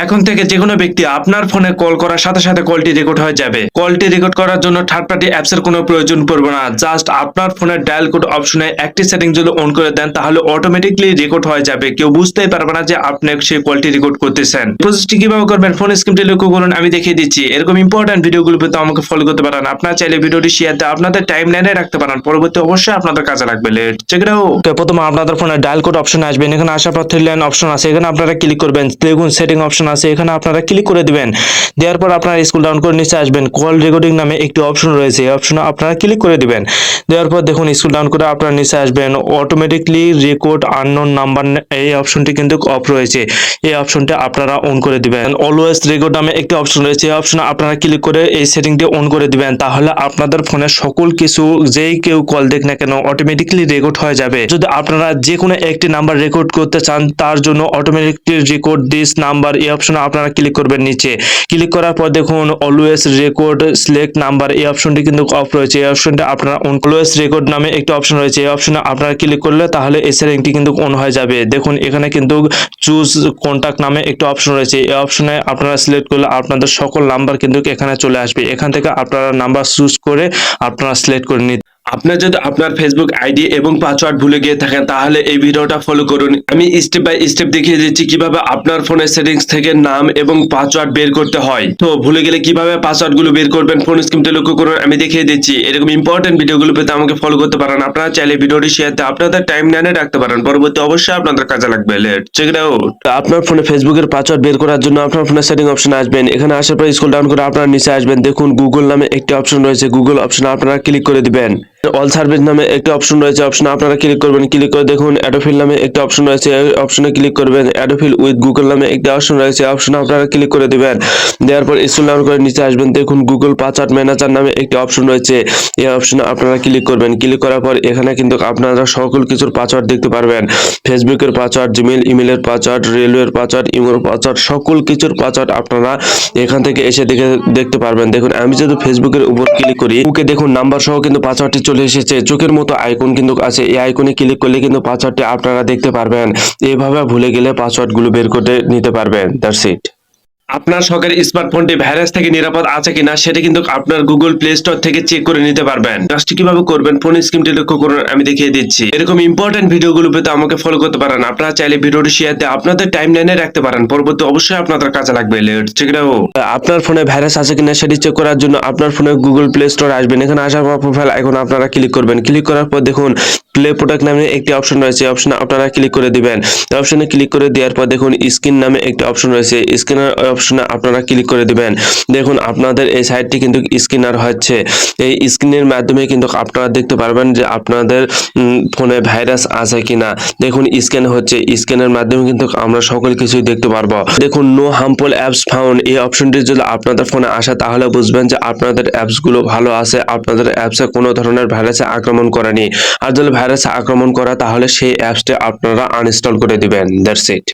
এখন থেকে যে কোনো ব্যক্তি আপনার ফোনে কল করার সাথে সাথে কলটি রেকর্ড হয়ে যাবে। কলটি রেকর্ড করার জন্য থার্ড পার্টি অ্যাপস এর কোনো প্রয়োজন পড়বে না। জাস্ট আপনার ফোনের ডায়াল কোড অপশনে একটি সেটিং যদি অন করে দেন, তাহলে অটোমেটিকলি রেকর্ড হয়ে যাবে। কেউ বুঝতেই পারবে না যে আপনি সেই কলটি রেকর্ড করতেছেন। প্রসেসটি কীভাবে করবেন ফোন স্ক্রিনটি লক্ষ্য করুন, আমি দেখিয়ে দিচ্ছি। এরকম ইম্পর্টেন্ট ভিডিওগুলো পেতে আমাকে ফলো করতে পারেন। আপনার চাইলে ভিডিওটি শেয়ার দিয়ে আপনাদের টাইম লাইনে রাখতে পারেন। পরবর্তী অবশ্যই আপনাদের কাজে লাগবে। লেট চেক আউট প্রথমে আপনাদের ফোনে ডায়াল কোড অপশন আসবেন। এখানে আসার পর থ্রি লাইন অপশন আছে। এখানে আপনারা ক্লিক করবেন। দেখুন সেটিং অপশন আছে, এখানে আপনারা ক্লিক করে দিবেন। দেওয়ার পর আপনারা স্কুল ডাউন করে নিচে আসবেন। কল রেকর্ডিং নামে একটি অপশন রয়েছে, এই অপশনে আপনারা ক্লিক করে দিবেন। দেওয়ার পর দেখুন স্কুল ডাউন করে আপনারা নিচে আসবেন। অটোমেটিকলি রেকর্ড আননোন নাম্বার এই অপশনটি কিন্তু অফ রয়েছে। এই অপশনটা আপনারা অন করে দিবেন। অলওয়েজ রেকর্ড নামে একটি অপশন রয়েছে, এই অপশনে আপনারা ক্লিক করে এই সেটিংটি অন করে দিবেন। তাহলে আপনাদের ফোনে সকল কিছু, যেই কেউ কল দেখ না কেন অটোমেটিকলি রেকর্ড হয়ে যাবে। যদি আপনারা যে কোনো একটি নাম্বার রেকর্ড করতে চান, তার জন্য অটোমেটিকলি রেকর্ড দিস নাম্বার এই অপশনে আপনারা ক্লিক করবেন নিচে। ক্লিক করার পর দেখুন অলওয়েজ রেকর্ড সিলেক্ট নাম্বার এই অপশনটি কিন্তু অফ রয়েছে। এই অপশনটা আপনারা অলওয়েজ রেকর্ড নামে একটি অপশন রয়েছে। এই অপশনে আপনারা ক্লিক করলে তাহলে এই সেটিংটি কিন্তু অন হয়ে যাবে। দেখুন, এখানে কিন্তু চুজ কন্টাক্ট নামে একটি অপশন রয়েছে। এই অপশনে আপনারা সিলেক্ট করলে আপনাদের সকল নাম্বার কিন্তু এখানে চলে আসবে। এখান থেকে আপনারা নাম্বার চুজ করে আপনারা সিলেক্ট করে নিতে আপনার যদি আপনার ফেসবুক আইডি এবং পাসওয়ার্ড ভুলে গিয়ে থাকেন, তাহলে এই ভিডিওটা ফলো করুন। আমি স্টেপ বাই স্টেপ দেখিয়ে দিচ্ছি কীভাবে আপনার ফোনের সেটিংস থেকে নাম এবং পাসওয়ার্ড বের করতে হয়। তো ভুলে গেলে কীভাবে পাসওয়ার্ডগুলো বের করবেন ফোন স্ক্রিনটা লক্ষ্য করুন, আমি দেখিয়ে দিচ্ছি। এরকম ইম্পর্টেন্ট ভিডিওগুলো পেতে আমাকে ফলো করতে পারেন। আপনারা চাইলে ভিডিওটি শেয়ার দিয়ে আপনাদের টাইম লাইনে রাখতে পারেন। পরবর্তী অবশ্যই আপনাদের কাজে লাগবে। লেট চেক ইট আউট আপনার ফোনে ফেসবুকের পাসওয়ার্ড বের করার জন্য আপনার ফোনের সেটিং অপশন আসবেন। এখানে আসার পর স্ক্রল ডাউন করে আপনারা নিচে আসবেন। দেখুন গুগল নামে একটি অপশন রয়েছে। গুগল অপশন আপনারা ক্লিক করে দিবেন। অল সার্ভিস নামে একটি অপশন রয়েছে। অপশনে আপনারা ক্লিক করবেন। ক্লিক করে দেখুন অ্যাডোফিল নামে একটি অপশন রয়েছে। অপশনে ক্লিক করবেন অ্যাডোফিল উইথ গুগল নামে একটি অপশন রয়েছে। অপশনে আপনারা ক্লিক করে দিবেন। দেওয়ার পর স্কুল ডাউন করে নিচে আসবেন। দেখুন গুগল পাসওয়ার্ড ম্যানেজার নামে একটি অপশন রয়েছে। এই অপশনে আপনারা ক্লিক করবেন। ক্লিক করার পর এখানে কিন্তু আপনারা সকল কিছুর পাসওয়ার্ড দেখতে পারবেন। ফেসবুকের পাসওয়ার্ড জিমেল ইমেলের পাসওয়ার্ড রেলওয়ের পাসওয়ার্ড ইমোর পাসওয়ার্ড সকল কিছুর পাসওয়ার্ড আপনারা এখান থেকে এসে দেখে দেখতে পারবেন। দেখুন, আমি যদি ফেসবুকের উপর ক্লিক করি ওকে দেখুন নাম্বার সহ কিন্তু পাসওয়ার্ডটি চলে এসেছে। চোখের মতো আইকন কিন্তু আছে। এই আইকনে ক্লিক করলে কিন্তু পাসওয়ার্ডটি আপনারা দেখতে পারবেন। এভাবে ভুলে গেলে পাসওয়ার্ডগুলো বের করে নিতে পারবেন। দ্যাটস ইট আপনার শখের স্মার্টফোনটি ভাইরাস থেকে নিরাপদ আছে কিনা, সেটা কিন্তু আপনার গুগল প্লে স্টোর থেকে চেক করে নিতে পারবেন। কাজটি কীভাবে করবেন ফোন স্ক্রিনটি লক্ষ্য করুন, আমি দেখিয়ে দিচ্ছি। এরকম ইম্পর্টেন্ট ভিডিওগুলো পেতে আমাকে ফলো করতে পারেন। আপনারা চাইলে ভিডিওটি শেয়ার দিয়ে আপনাদের টাইম লাইনে রাখতে পারেন। পরবর্তী অবশ্যই আপনাদের কাজে লাগবে। আপনার ফোনে ভাইরাস আছে কিনা, সেটি চেক করার জন্য আপনার ফোনে গুগল প্লে স্টোর আসবেন। এখানে আসার পর প্রোফাইল আইকন আপনারা ক্লিক করবেন। ক্লিক করার পর দেখুন প্লে প্রোডাক্ট নামে একটি অপশন রয়েছে। অপশনে আপনারা ক্লিক করে দিবেন। অপশনে ক্লিক করে দেওয়ার পর দেখুন স্ক্রিন নামে একটি অপশন রয়েছে। স্ক্রিনার অপশনে আপনারা ক্লিক করে দিবেন। দেখুন, আপনাদের এই সাইটটি কিন্তু স্ক্রিনার হচ্ছে। এই স্ক্রিনের মাধ্যমে কিন্তু আপনারা দেখতে পারবেন যে আপনাদের ফোনে ভাইরাস আছে কিনা। দেখুন স্ক্যান হচ্ছে। স্ক্যানের মাধ্যমে কিন্তু আমরা সকল কিছুই দেখতে পারব। দেখুন নো হার্মফুল অ্যাপস ফাউন্ড এই অপশনটি যদি আপনাদের ফোনে আসে, তাহলে বুঝবেন যে আপনাদের অ্যাপসগুলো ভালো আছে। আপনাদের অ্যাপসে কোনো ধরনের ভাইরাসে আক্রমণ করেনি। আর যদি ভাইরাসে আক্রমণ করা তাহলে সেই অ্যাপসটি আপনারা আনইনস্টল করে দিবেন দ্যাটস ইট